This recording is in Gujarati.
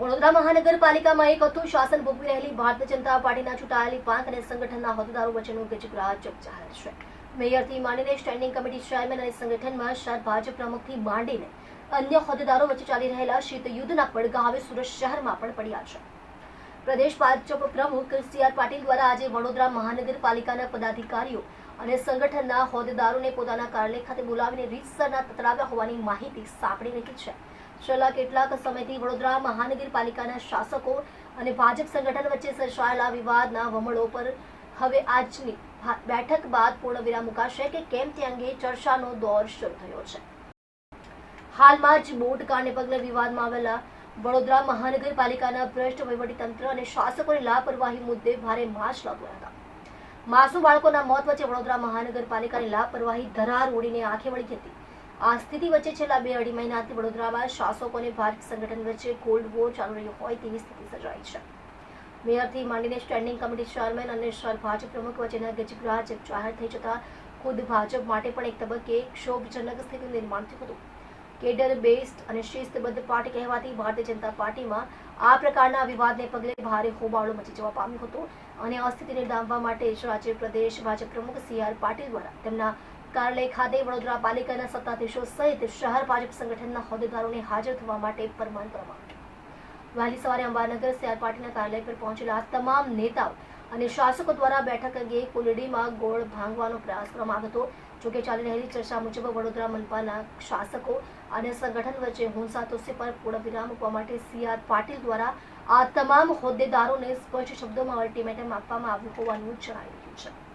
વડોદરા મહાનગરપાલિકામાં એક હતું શાસન ભોગવી રહેલી ભારતીય જનતા પાર્ટીના ચૂંટાયેલી પાંખ અને સંગઠનના હોદ્દેદારો વચ્ચેનું ગજગરાજ જાહેર છે. મેયરથી માંડીને સ્ટેન્ડિંગ કમિટી ચેરમેન અને સંગઠનમાં શહેર ભાજપ પ્રમુખથી માંડીને અન્ય હોદ્દેદારો વચ્ચે ચાલી રહેલા શીત યુદ્ધના પડઘા હવે સુરત શહેરમાં પણ પડ્યા છે. પ્રદેશ ભાજપ પ્રમુખ સી આર પાટીલ દ્વારા આજે વડોદરા મહાનગરપાલિકાના પદાધિકારીઓ અને સંગઠનના હોદ્દેદારોને પોતાના કાર્યાલય ખાતે બોલાવીને રીતસરના પતરાવ્યા હોવાની માહિતી સાંપડી રહી છે. છેલ્લા કેટલાક સમયથી વડોદરા મહાનગરપાલિકાના શાસકો અને ભાજપ સંગઠન વચ્ચે સર્જાયેલા વિવાદના વમળો પર હવે આજની બેઠક બાદ પૂર્ણ વિરામ મુકાશે કે કેમ તે અંગે ચર્ચાનો દોર શરૂ થયો છે. હાલમાં જ બોટ કારણે પગલે વિવાદમાં આવેલા વડોદરા મહાનગરપાલિકાના ભ્રષ્ટ વહીવટીતંત્ર અને શાસકોની લાપરવાહી મુદ્દે ભારે માર્ચ લાગ્યા હતા. માસુ બાળકોના મોત વચ્ચે વડોદરા મહાનગરપાલિકાની લાપરવાહી ધરાર ઉડીને આંખે વળી હતી. આ સ્થિતિ વચ્ચે છેલ્લા બે અઢી મહિનાથી વડોદરામાં શાસકો અને ભારત સંગઠન વચ્ચે કોલ્ડ વોર ચાલુ રહ્યો હોય તેવી સ્થિતિ સર્જાઈ છે. મેયરથી માંડીને સ્ટેન્ડિંગ કમિટી ચેરમેન અને શહેર ભાજપ પ્રમુખ વચ્ચેના ગજગરાજ જાહેર થઈ જતા ખુદ ભાજપ માટે પણ એક તબક્કે ક્ષોભજનક સ્થિતિનું નિર્માણ થયું હતું. કેડર બેસ્ડ અને શિસ્તબદ્ધ પાર્ટી કહેવાતી ભારતીય જનતા પાર્ટીમાં આ પ્રકારના વિવાદને પગલે ભારે હોબાળો મચી જવા પામ્યો હતો અને આ સ્થિતિને ડામવા માટે આજે પ્રદેશ ભાજપ પ્રમુખ સી આર પાટીલ દ્વારા તેમના કાર્યાલય ખાતે વડોદરા પાલિકાના સત્તાધીશો સહિત શહેર ભાજપ સંગઠનના હોદ્દેદારોને હાજર થવા માટે ફરમાન કરવામાં વહેલી સવારે અંબાનગર સીઆર પાર્ટીના કાર્યાલય પર પહોંચેલા તમામ નેતાઓ અને શાસકો દ્વારા બેઠક અંગે કુલડીમાં ગોળ ભાંગવાનો પ્રયાસ કરવામાં આવ્યો હતો. જોકે ચાલી રહેલી ચર્ચા મુજબ વડોદરા મનપાના શાસકો અને સંગઠન વચ્ચે હુંસા હુંસાતુસી પર પૂર્ણ વિરામ મૂકવા માટે સીઆર પાટીલ દ્વારા આ તમામ હોદ્દેદારોને સ્પષ્ટ શબ્દોમાં અલ્ટિમેટમ આપવામાં આવ્યું હોવાનું જણાવી રહ્યું છે.